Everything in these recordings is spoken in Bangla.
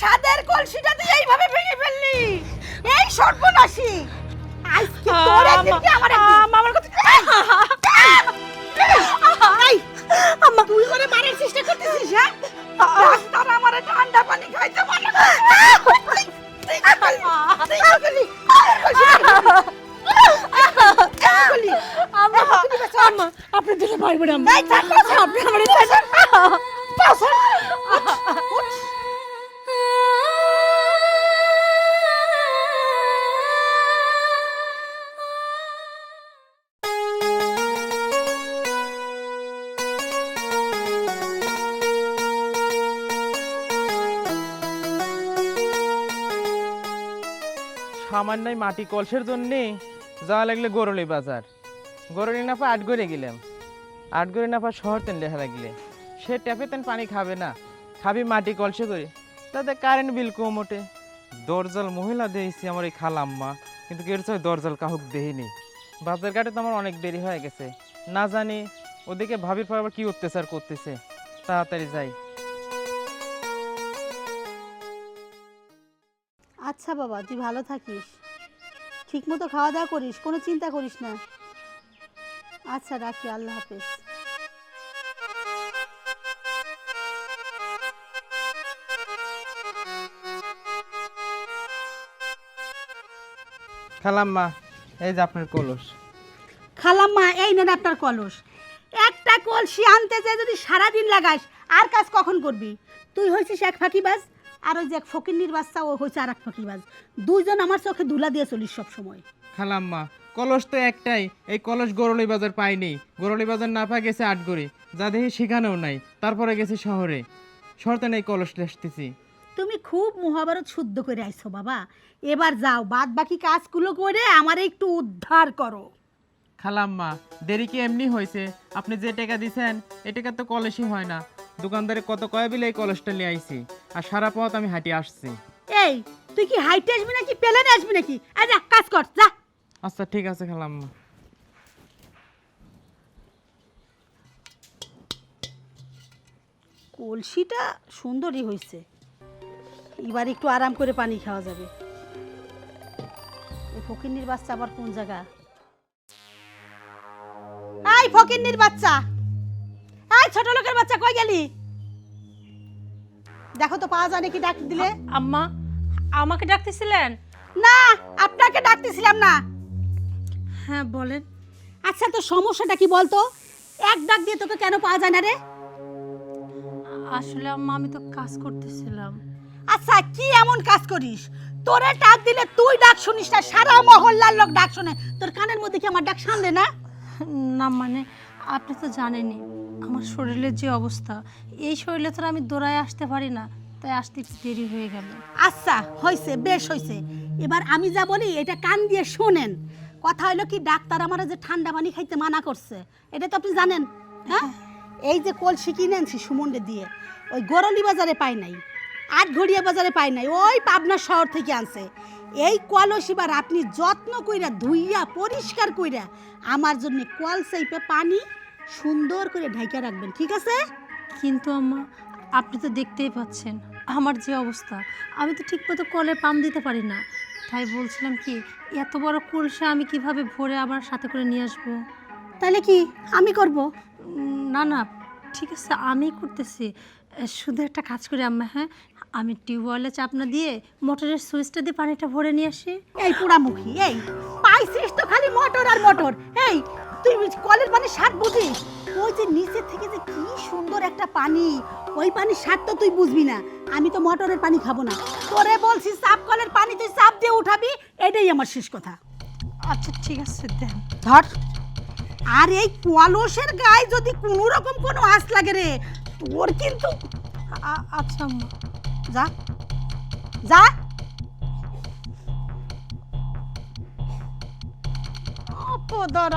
সাদের কলসিটা তুই এইভাবে ভেঙে ফেললি। এই সর্বনাশী। আজকে তোর একদিন। কি আমার আমার কথা আম্মা তুই করে মারার চেষ্টা করতেছিস হ্যাঁ? ডাক্তার আমার ঠান্ডা পানি খাইতে বলে। তুই কি করলি? তুই কি সামান্য এই মাটি কলসের জন্যে যাওয়া লাগলে গরলি বাজার। গরলি নাফা আট করে গেলাম। আট করে নাফা শহর তেন লেখা লাগলে। সে ট্যাপে তেন পানি খাবে না। খাবি মাটি কলসে করে। তাতে কারেন্ট বিল কম ওঠে দরজাল মহিলা দিয়েছি আমার এই খালাম্মা। কিন্তু কেউ চাই দরজাল কাহুক দেখিনি বাজার ঘাটে তো আমার অনেক দেরি হয়ে গেছে। না জানি ওদিকে ভাবির পর আবার কি অত্যাচার করতেছে। তাড়াতাড়ি যাই। আচ্ছা বাবা, তুই ভালো থাকিস। ঠিক মতো খাওয়া দাওয়া করিস কোনো চিন্তা করিস না। আচ্ছা রাখি আল্লাহ হাফেজ। খালাম্মা এই যে আপনার কলস। খালাম্মা এই নেন আপনার কলস। একটা কলসি আনতে যে যদি সারাদিন লাগাস আর কাজ কখন করবি? তুই হয়েছিস এক ফাঁকিবাজ। আর ওই যে এক ফকিন্নির বাচ্চা ও হয়েছে আর এক ফাঁকিবাজ দুইজন আমার চোখে ধুলা দিয়ে চলিস সব সময় খালাম্মা কলস তো একটাই এই কলস গরলি বাজার পাইনি। গরলি বাজার না পাই গেছে আটগড়ি যা দেখি সেখানেও নাই তারপরে গেছে শহরে। শহরতে নেই কলস লেসতেছি। তুমি খুব মহাভারত শুদ্ধ করে আইছো বাবা। এবার যাও বাদ বাকি কাজগুলো করে আমার একটু উদ্ধার করো। খালাম্মা দেরি কি এমনি হয়েছে? আপনি যে টাকা দিছেন এ টাকা তো কলসই হয় না। দোকানদারে কত কয় বিলে এই কলসটা নিয়ে আইছি আর সারা পথ আমি হাঁটি আসছি। এই তুই কি হাইটে আসবি নাকি প্লেনে আসবি নাকি? যা কাজ কর যা। আচ্ছা ঠিক আছে খালাম্মা। কলসিটা সুন্দরই হয়েছে। এবার একটু আরাম করে পানি খাওয়া যাবে। এই ফকিন্নির বাচ্চা আবার কোন জায়গা? এই ফকিন্নির বাচ্চা। এই ছোট লোকের বাচ্চা কই গেলি? দেখো তো পাওয়া যায় নাকি ডাক দিলে। আম্মা আমাকে ডাকতেছিলেন? না আপনাকে ডাকতেছিলাম না। হ্যাঁ বলেন। আচ্ছা তোর সমস্যাটা কি বলতো? এক ডাক দিয়ে তোকে কেন পাওয়া যায় না রে? আসলে আম্মা আমি তো কাজ করতেছিলাম। আচ্ছা কি এমন কাজ করিস? তোরে ডাক দিলে তুই ডাক শুনিস না সারা মহল্লার লোক ডাক শুনে। তোর কানের মধ্যে কি আমার ডাক শুনলে না? না মানে আপনি তো জানেনই, আমার শরীরের যে অবস্থা, এই শরীরে তো আমি দৌড়ায় আসতে পারি না, তাই আসতে একটু দেরি হয়ে গেল। আচ্ছা হয়েছে বেশ হয়েছে এবার আমি যা বলি, এটা কান দিয়ে শোনেন। কথা হলো কি, ডাক্তার আমার যে ঠান্ডা পানি খাইতে মানা করছে, এটা তো আপনি জানেন হ্যাঁ? এই যে কলসি কিনে আনছি সুমন্ডে দিয়ে, ওই গরলি বাজারে পাই নাই আট ঘড়িয়া বাজারে পাই নাই, ওই পাবনা শহর থেকে আনছে। এই কলস এবার আপনি যত্ন কইরা ধুইয়া পরিষ্কার কইরা আমার জন্য কল সাইপে পানি সুন্দর করে ঢাইকা রাখবেন ঠিক আছে? কিন্তু আম্মা আপনি তো দেখতেই পাচ্ছেন আমার যে অবস্থা। আমি তো ঠিকমতো কলে পাম্প দিতে পারি না। তাই বলছিলাম কি এত বড় কলসা আমি কীভাবে ভরে আবার সাথে করে নিয়ে আসব? তাহলে কি আমি করব? না না ঠিক আছে আমি করতেছি। শুধু একটা কাজ করি আম্মা হ্যাঁ? আমি টিউবওয়েলে চাপ না দিয়ে মোটরের সুইচটা দিয়ে পানিটা ভরে নিয়ে আসি। এই পোড়ামুখী এই পাইছিস তো খালি মোটর আর মোটর। এই তুই কলের পানি স্বাদ বুঝিস? ওই যে নিচে থেকে যে কি সুন্দর একটা পানি ওই পানির স্বাদ তো তুই বুঝবি না। আমি তো মোটরের পানি খাব না। তোরে বলছি সাপ কলের পানি তুই সাপ দিয়ে উঠাবি এটাই আমার শেষ কথা। আচ্ছা ঠিক আছে দেন। ধর। আর এই কলসের গায়ে যদি কোনো রকম কোনো আঁচ লাগে রে তোর কিন্তু আচ্ছা আম্মা যা যা আপদ আর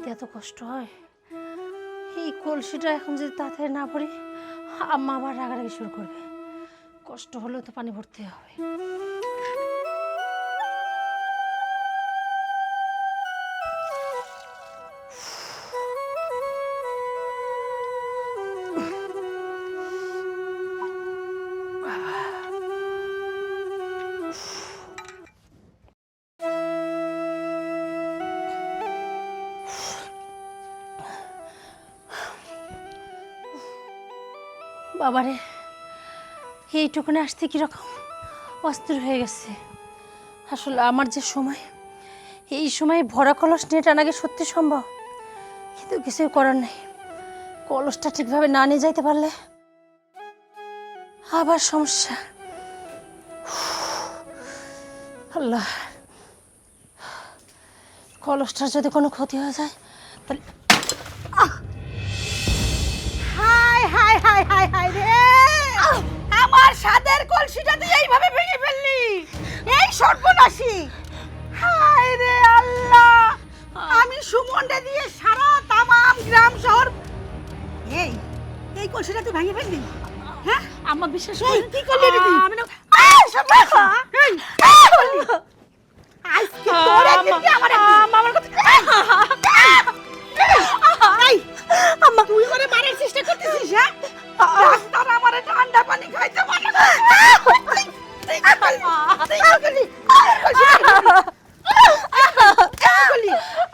চাপ এত কষ্ট হয়? এই কলসিটা এখন যদি তাড়াতাড়ি না পড়ি আম্মা আবার রাগারাগি শুরু করবে। কষ্ট হলেও তো পানি ভরতে হবে। বাবারে, এইটুকুনে আসতে কীরকম অস্থির হয়ে গেছে। আসলে আমার যে সময়, এই সময় ভরা কলস নিয়ে টানাকে সত্যি সম্ভব? কিন্তু কিছুই করার নেই। কলসটা ঠিকভাবে না নিয়ে যাইতে পারলে আবার সমস্যা। আল্লাহ। কলসটার যদি কোনো ক্ষতি হয়ে যায়, তাহলে হাই হাই হাই হাই হাই রে। আমার সাদের কলসিটা তুই এইভাবে ভেঙে ফেললি। এই সর্বনাশী। হাই রে আল্লাহ। আমি সুমনটা দিয়ে সারা তামাম গ্রাম শহর এই এই কলসিটা তুই ভেঙে ফেললি? হ্যাঁ? আমার বিশ্বাস এই, কি করলি তুই? আমি না এই, সর্বনাশী! এই, করলি? আজকে তোর কি আমার আমার কথা আম্মা। তুই করে মারার চেষ্টা করতেছিস হ্যাঁ? ডাক্তার আমারে ঠান্ডা পানি খাইতে মানা?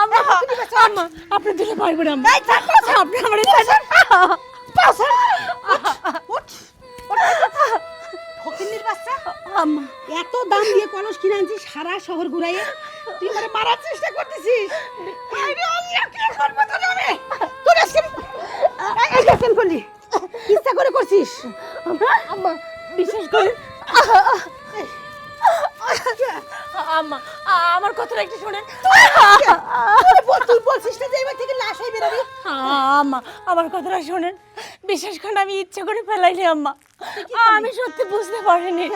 আমার আপনি দিলে না। আপনি আমার এত দাম দিয়ে কলস কিনে আনছিস সারা শহর ঘুরাইয়ে। তুই মানে মারার চেষ্টা করতেছিস। করছিস আম্মা বিশেষ করে আম্মা আমার কথাটা একটু শোনেন তুই বলছিস না যে এবার থেকে লাশ হয়ে বেরোবি আম্মা আমার কথাটা শোনেন বিশেষ করে আমি ইচ্ছে করে ফেলাইনি আম্মা আমি সত্যি বুঝতে পারিনি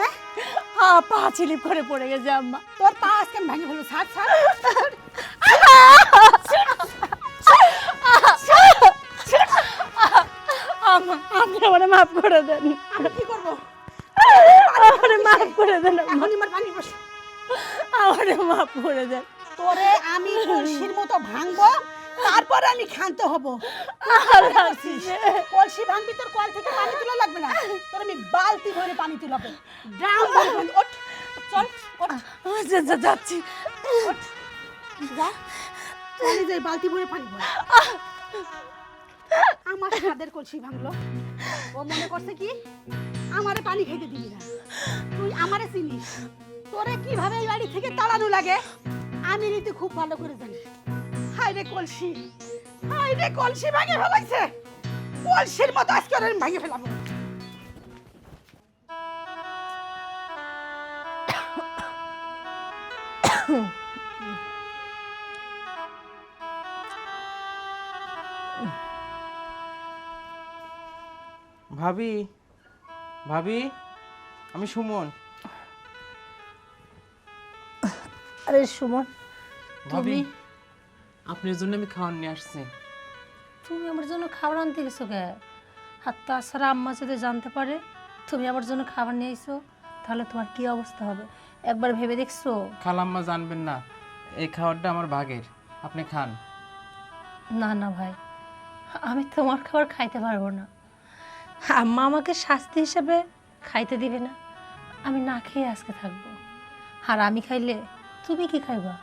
আ, পা চিলিপ করে পড়ে গেছে আম্মা তোর পা আজকে ভেঙে ফেলো ছাড় ছাড় আম্মা আপনি আমার মাফ করে দেন। আমি কি করব? আমার মাফ করে দেন এখনই আমার পানি বস আমার মাফ করে দেন। তোরে আমি কলসির মতো ভাঙবো তারপর আমি ক্ষান্ত হব। কলসি ভাঙবি তোর কল থেকে পানি তোলা লাগবে না। তোর আমি বালতি ভরে পানি তুলাবো। ড্রাম ভরে ওঠ চল ওঠ। আচ্ছা, আচ্ছা, যাচ্ছি। যা। চলে যাই বালতি ভরে পানি ভরে। আমার সাদের কলসি ভাঙলো। ও মনে করছে কি আমারে পানি খেতে দিবি না তুই আমারে চিনিস তোরে কীভাবে এই বাড়ি থেকে তাড়ানো লাগে আমি রীতি খুব ভালো করে জানি হাই রে কলসি হাই রে কলসি ভাঙে ফেলাইছে কলসির মতো আজকে ওরে ভাঙে ফেলাবো ভাবি ভাবি আমি সুমন। আরে সুমন ভাবি আপনার জন্য আমি খাওয়ার নিয়ে আসছি। তুমি আমার জন্য খাবার আনতে গেছো কে? আর তাছাড়া আম্মা যদি জানতে পারে তুমি আমার জন্য খাবার নিয়ে এসো তাহলে তোমার কি অবস্থা হবে? একবার ভেবে দেখছ? খালাম্মা জানবেন না এই খাবারটা আমার ভাগের আপনি খান। না না ভাই আমি তোমার খাবার খাইতে পারব না। আম্মা আমাকে শাস্তি হিসেবে খাইতে দিবে না। আমি না খেয়ে আজকে থাকব। আর আমি খাইলে তুমি কি খাইবা?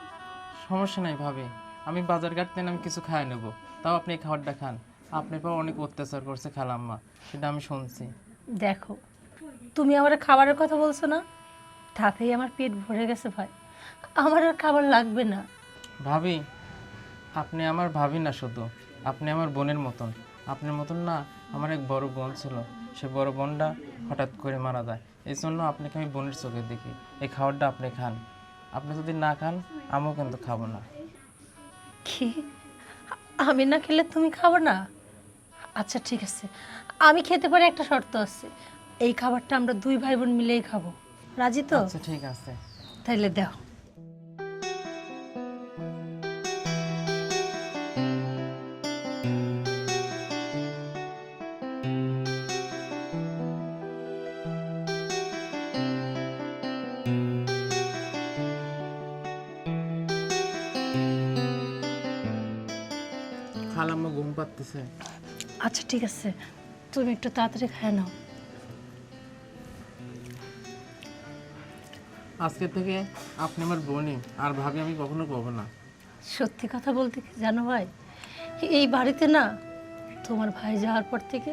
সমস্যা নাই ভাবি। আমি বাজার ঘাট থেকে আমি কিছু খাই নেব। তাও আপনি এই খাবারটা খান। আপনার পর অনেক অত্যাচার করছে খালাম্মা সেটা আমি শুনছি। দেখো তুমি আমার খাবারের কথা বলছো না? তাতেই আমার পেট ভরে গেছে ভাই। আমার আর খাবার লাগবে না। ভাবি আপনি আমার ভাবি না শুধু। আপনি আমার বোনের মতন। আপনার মতন না আমার এক বড় বোন ছিল। সে বড় বোনটা হঠাৎ করে মারা যায়। এই জন্য আপনাকে আমি বোনের চোখে দেখি। এই খাবারটা আপনি খান। আপনি যদি না খান আমিও কিন্তু খাব না। কি? আমি না খেলে তুমি খাব না? আচ্ছা ঠিক আছে। আমি খেতে পারি একটা শর্ত আছে। এই খাবারটা আমরা দুই ভাই বোন মিলেই খাব। রাজি তো? আচ্ছা ঠিক আছে। তাইলে দাও। করতেছে আচ্ছা ঠিক আছে। তুমি একটু তাড়াতাড়ি খায় নাও। আজকে থেকে আপনি আমার বোনই আর ভাবি আমি কখনো কবো না। সত্যি কথা বলতে কি জানো ভাই? এই বাড়িতে না তোমার ভাই যাওয়ার পর থেকে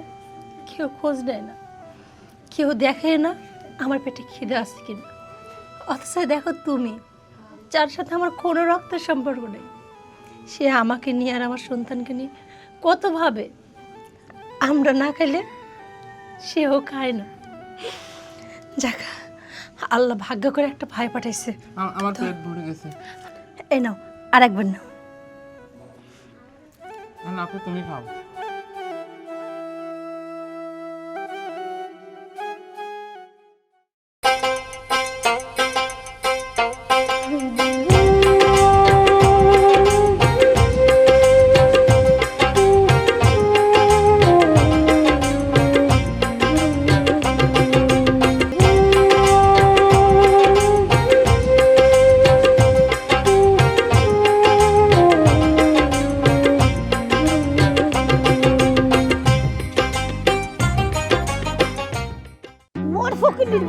কেউ খোঁজ নেয় না। কেউ দেখে না আমার পেটে খিদে আছে কিনা। অথচ দেখো তুমি যার সাথে আমার কোনো রক্তের সম্পর্ক নেই। সে আমাকে নিয়ে আর আমার সন্তানকে নিয়ে কত ভাবে আমরা না খাইলে সেও খায় না। যাক আল্লাহ ভাগ্য করে একটা ভাই পাঠাইছে। আমার পেট ভরে গেছে। এই নাও আর একবার নাও আপনি তুমি খাও।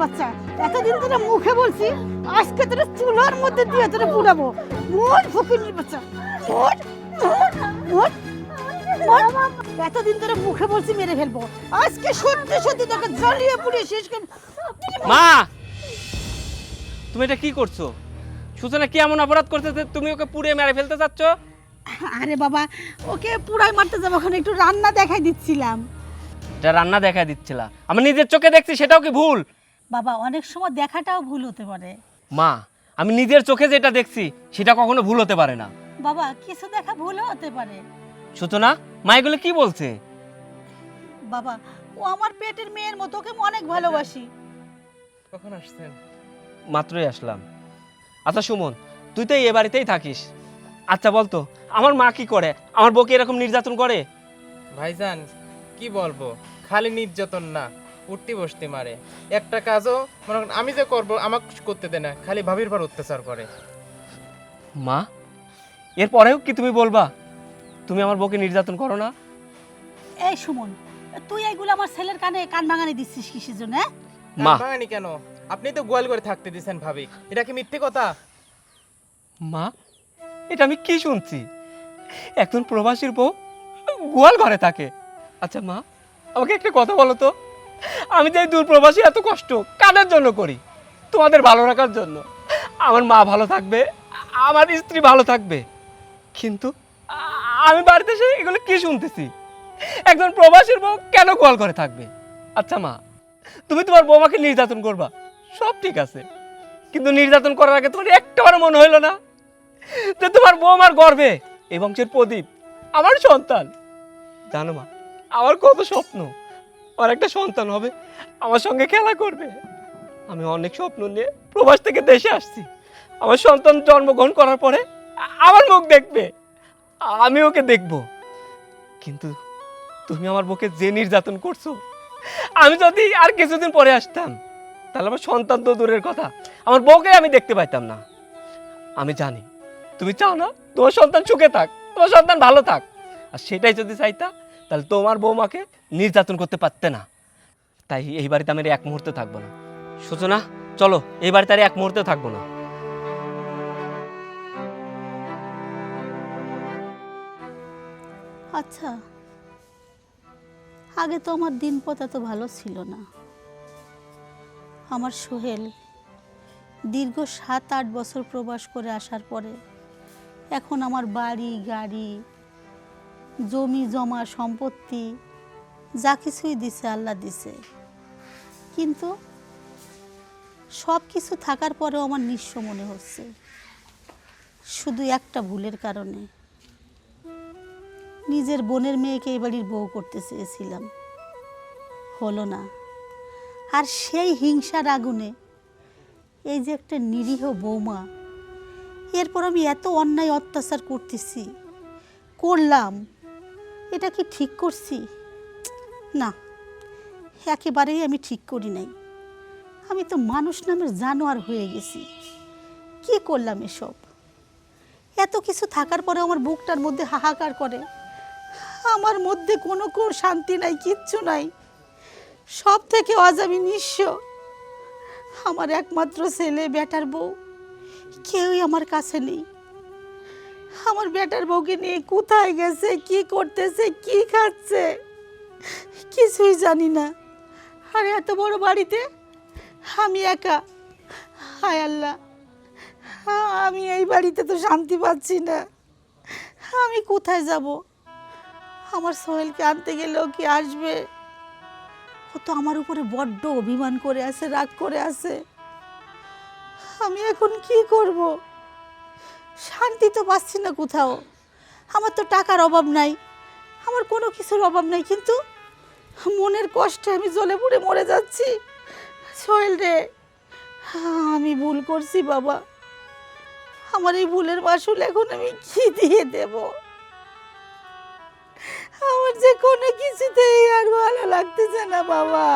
বাচ্চা এতদিন ধরে মুখে বলছি আজকে তোর চুলার মধ্যে দিয়ে তোরে পুড়াবো। মোর ফকিনির বাচ্চা এতদিন ধরে মুখে বলছি মেরে ফেলব। আজকে সত্যি সত্যি তোকে জ্বালিয়ে পুড়িয়ে শেষ করে মা! তুমি এটা কি করছ? সূচনা কি এমন অপরাধ করতে যে তুমি ওকে পুড়ে মেরে ফেলতে চাচ্ছ আরে বাবা ওকে পুরাই মারতে যাব ওখানে একটু রান্না দেখাই দিচ্ছিলাম। এটা রান্না দেখাই দিচ্ছিলা। আমি নিজের চোখে দেখছি সেটাও কি ভুল? বাবা অনেক সময় দেখাটাও ভুল হতে পারে। মা আমি নিজের চোখে যেটা দেখছি সেটা কখনো ভুল হতে পারে না। বাবা কিছু দেখা ভুলও হতে পারে। সূচনা মা এগুলো কি বলছে? বাবা ও আমার পেটের মেয়ের মতো ওকে আমি অনেক ভালোবাসি। কখন আসছেন? মাত্রই আসলাম। আচ্ছা সুমন তুই তো এ বাড়িতেই থাকিস। আচ্ছা বলতো আমার মা কি করে? আমার বউকে এরকম নির্যাতন করে? ভাইজান কি বলব? খালি নির্যাতন না। উঠতি বসতে মারে। একটা কাজও মনে করেন আমি যে করব আমাকে করতে দেয় না খালি ভাবির পর অত্যাচার করে। মা এরপরেও কি তুমি বলবা? তুমি আমার বউকে নির্যাতন করো না? এই সুমন তুই এইগুলো আমার ছেলের কানে কান ভাঙানি দিচ্ছিস কিসের জন্য হ্যাঁ? মা। ভাঙানি কেন? আপনি তো গোয়াল করে থাকতে দিছেন ভাবি। এটা কি মিথ্যে কথা? মা এটা আমি কি শুনছি? একজন প্রবাসীর বউ গোয়াল ঘরে থাকে। আচ্ছা মা আমাকে একটা কথা বলো তো। আমি যে এই দূর প্রবাসী এত কষ্ট কাদের জন্য করি? তোমাদের ভালো রাখার জন্য। আমার মা ভালো থাকবে, আমার স্ত্রী ভালো থাকবে। কিন্তু আমি বাড়িতে এসে এগুলো কি শুনতেছি? একজন প্রবাসীর বউ কেন গোয়াল ঘরে থাকবে? আচ্ছা মা, তুমি তোমার বৌমাকে নির্যাতন করবা, সব ঠিক আছে। কিন্তু নির্যাতন করার আগে তোমার একটাবারও মনে হইল না যে তোমার বৌমার গর্বে এই বংশের প্রদীপ, আমার সন্তান। জানো মা, আমার কত স্বপ্ন। আমার একটা সন্তান হবে, আমার সঙ্গে খেলা করবে। আমি অনেক স্বপ্ন নিয়ে প্রবাস থেকে দেশে আসছি। আমার সন্তান জন্মগ্রহণ করার পরে আমার মুখ দেখবে, আমি ওকে দেখব। কিন্তু তুমি আমার বুকে যে নির্যাতন করছ, আমি যদি আর কিছুদিন পরে আসতাম, তাহলে আমার সন্তান তো দূরের কথা, আমার বউকে আমি দেখতে পাইতাম না। আমি জানি, তুমি চাও না তোমার সন্তান সুখে থাক, তোমার সন্তান ভালো থাক, আর সেটাই যদি চাইতা তাহলে তোমার বৌমাকে নির্যাতন করতে পারতে না। তাই এই বাড়িতে আমি এক মুহূর্তে থাকব না। সূচনা, চলো, এই বাড়িতে আর এক মুহূর্তে থাকব না। আচ্ছা আগে তো আমার দিন পথ এত ভালো ছিল না। আমার সোহেল দীর্ঘ সাত আট বছর প্রবাস করে আসার পরে এখন আমার বাড়ি, গাড়ি জমি, জমা, সম্পত্তি, যা কিছুই দিছে, আল্লাহ দিছে। কিন্তু সব কিছু থাকার পরেও আমার নিঃস্ব মনে হচ্ছে। শুধু একটা ভুলের কারণে। নিজের বোনের মেয়েকে এই বাড়ির বউ করতে চেয়েছিলাম। হলো না। আর সেই হিংসার আগুনে এই যে একটা নিরীহ বৌমা, এরপর আমি এত অন্যায় অত্যাচার করতেছি, করলাম। এটা কি ঠিক করছি? না, একেবারেই আমি ঠিক করি নাই। আমি তো মানুষ নামের জানোয়ার হয়ে গেছি। কি করলাম এসব? এত কিছু থাকার পরে আমার বুকটার মধ্যে হাহাকার করে। আমার মধ্যে কোনো কোনো শান্তি নাই, কিচ্ছু নাই। সব থেকে আজ আমি নিঃস্ব। আমার একমাত্র ছেলে, বেটার বউ। কেউই আমার কাছে নেই। আমার বেটার বউকে নিয়ে কোথায় গেছে, কি করতেছে, কি খাচ্ছে? কিছুই জানি না। আর এত বড় বাড়িতে? আমি একা? হায় আল্লাহ। আমি এই বাড়িতে তো শান্তি পাচ্ছি না। আমি কোথায় যাব? আমার সোহেলকে আনতে গেলেও কি আসবে? ও তো আমার উপরে বড্ড অভিমান করে আছে, রাগ করে আছে। আমি এখন কি করব? শান্তি তো পাচ্ছি না কোথাও। আমার তো টাকার অভাব নাই। আমার কোনো কিছুর অভাব নাই, কিন্তু মনের কষ্টে আমি জ্বলে পুড়ে মরে যাচ্ছি। সোহেল রে, আমি ভুল করছি বাবা। আমার এই ভুলের মাসুল এখন আমি কি দিয়ে দেব? আমার যে কোনো কিছুতেই আর ভালো লাগতেছে না বাবা।